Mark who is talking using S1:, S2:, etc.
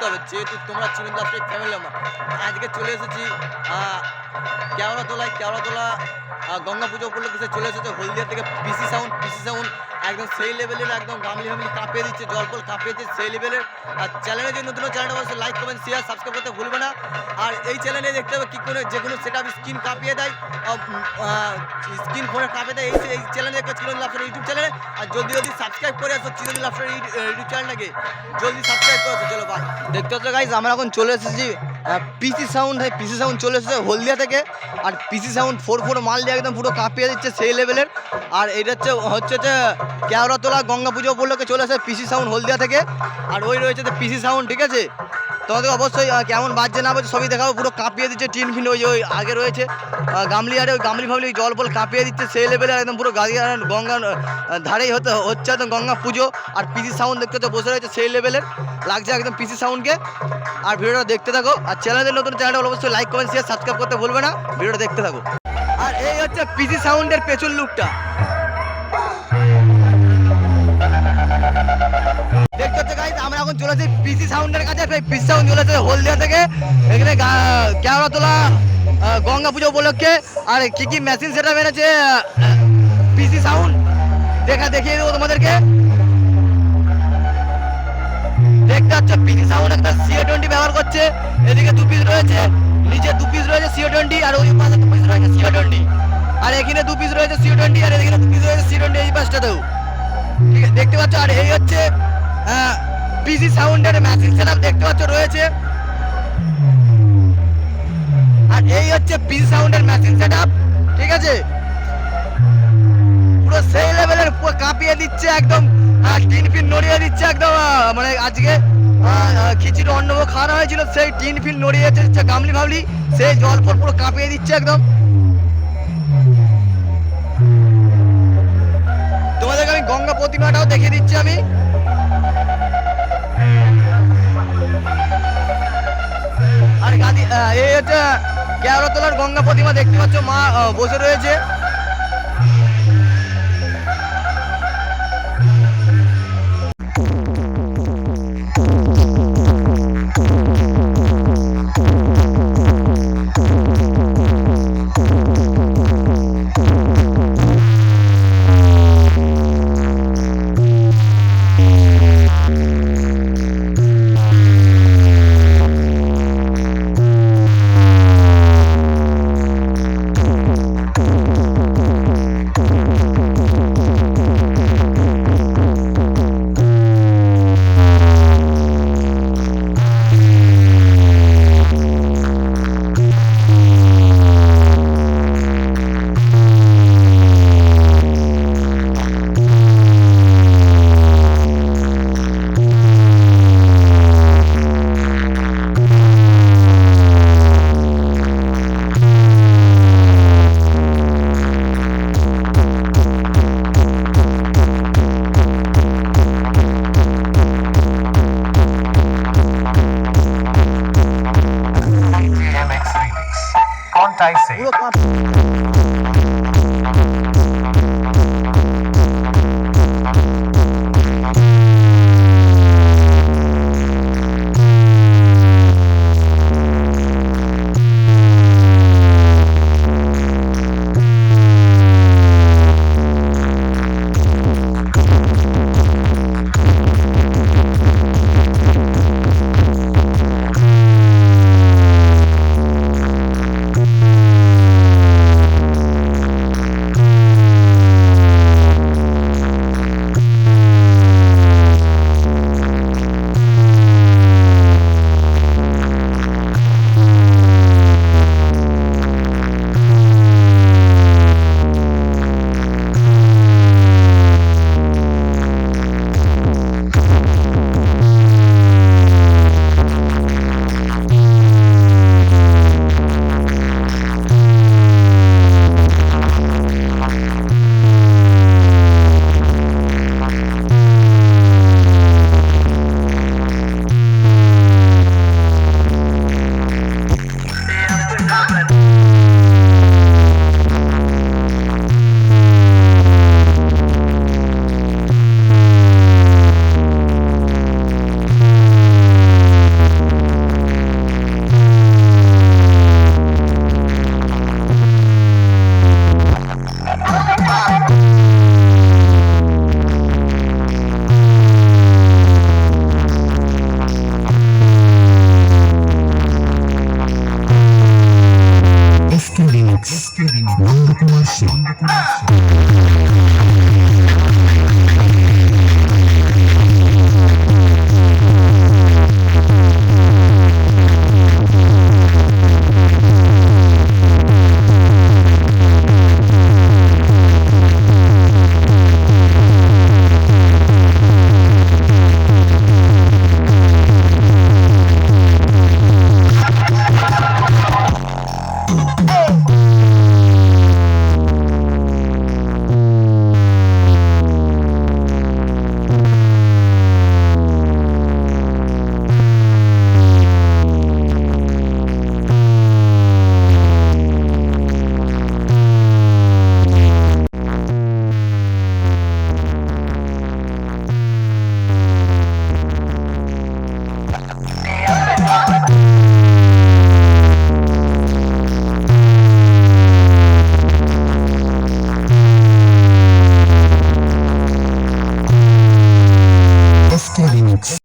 S1: ভালো আছে ভালো তো থাকতে হবে যেহেতু তোমরা চিরুন দাসের ফ্যামিলি আজকে চলে এসেছি কেওড়া তোলায় কেওড়া তোলা গঙ্গা পুজো উপলক্ষে চলে এসেছে হলদিয়া থেকে পিসি সাউন্ড পিসি সাউন্ড একদম সেই লেভেলের একদম গামলি ফামলি কাঁপিয়ে দিচ্ছে জল ফল কাঁপিয়ে দিচ্ছে সেই লেভেলের আর চ্যানেলে যে নতুন চ্যানেল অবশ্যই লাইক কমেন্ট শেয়ার সাবস্ক্রাইব করতে ভুলবে না আর এই চ্যানেলে দেখতে হবে কী করে যে কোনো সেট স্ক্রিন কাঁপিয়ে দেয় স্ক্রিন ফোনে কাঁপিয়ে দেয় এই এই চ্যানেলে দেখবে চিরঞ্জিত লাফসার ইউটিউব চ্যানেলে আর জলদি জলদি সাবস্ক্রাইব করে আসো চিরঞ্জিত লাফসার ইউটিউব চ্যানেলটাকে জলদি সাবস্ক্রাইব করে আসো চলো বাই দেখতে হচ্ছে গাইজ আমরা এখন চলে এসেছি পিসি সাউন্ড হয় পিসি সাউন্ড চলে এসেছে হলদিয়া থেকে। আর পিসি সাউন্ড ফোর ফোর মাল দিয়ে একদম পুরো কাঁপিয়ে দিচ্ছে সেই লেভেলের আর এটা হচ্ছে হচ্ছে যে কেওড়াতলা গঙ্গা পুজো উপলক্ষে চলে আসে পিসি সাউন্ড হলদিয়া থেকে। আর ওই রয়েছে পিসি সাউন্ড ঠিক আছে? তোমাদের অবশ্যই কেমন বাজছে না বাজছে সবই দেখাবো। পুরো কাঁপিয়ে দিচ্ছে টিন ফিন ওই ওই আগে রয়েছে। গামলি আরে ওই গামলি ফামলি জল ফল কাঁপিয়ে দিচ্ছে সেই লেভেলে একদম পুরো গাড়ি গঙ্গার আহ, ধারেই হতে হচ্ছে একদম গঙ্গা পুজো আর পিসি সাউন্ড দেখতে তো বসে রয়েছে সেই লেভেলের লাগছে একদম পিসি সাউন্ডকে আর ভিডিওটা দেখতে থাকো। আর চ্যানেলের নতুন চ্যানেলটা অবশ্যই লাইক কমেন্ট শেয়ার সাবস্ক্রাইব করতে ভুলবে না। ভিডিওটা দেখতে থাকো। আর এই হচ্ছে পিসি সাউন্ডের পেছন লুকটা এখন চলেছি পিসি সাউন্ডের কাছে পিসি সাউন্ড চলেছে হলদিয়া থেকে। এখানে কেওড়া তোলা গঙ্গা পুজো উপলক্ষে। আর কি কি মেশিন সেটা মেরেছে পিসি সাউন্ড দেখা, দেখিয়ে দেবো তোমাদেরকে। দেখতে হচ্ছে পিসি সাউন্ড একটা সিও টোয়েন্টি ব্যবহার করছে। এদিকে দু পিস রয়েছে, নিচে দু পিস রয়েছে সিও টোয়েন্টি আর ওই পাশে দু পিস রয়েছে সিও টোয়েন্টি আর এখানে দু পিস রয়েছে সিও টোয়েন্টি আর এখানে দু পিস রয়েছে সিও টোয়েন্টি এই পাশটাতেও। ঠিক দেখতে পাচ্ছ, আর এই হচ্ছে পিসি সাউন্ডের ম্যাচিং সেটআপ দেখতে পাচ্ছ, রয়েছে। আর এই হচ্ছে পিসি সাউন্ডের ম্যাচিং সেটআপ ঠিক আছে? পুরো সেই লেভেলের পুরো কাঁপিয়ে দিচ্ছে একদম টিন ফিন নড়িয়ে দিচ্ছে একদম মানে আজকে খিচুড়ি অন্নভোগ খাওয়ানো হয়েছিল, সেই টিন ফিন নড়িয়ে দিচ্ছে গামলি ফামলি, সেই জল ফল পুরো কাঁপিয়ে দিচ্ছে একদম। তোমাদেরকে আমি গঙ্গা প্রতিমাটাও দেখিয়ে দিচ্ছি আমি। এই হচ্ছে কেওড়াতলার গঙ্গা প্রতিমা দেখতে পাচ্ছ মা বসে রয়েছে। I see.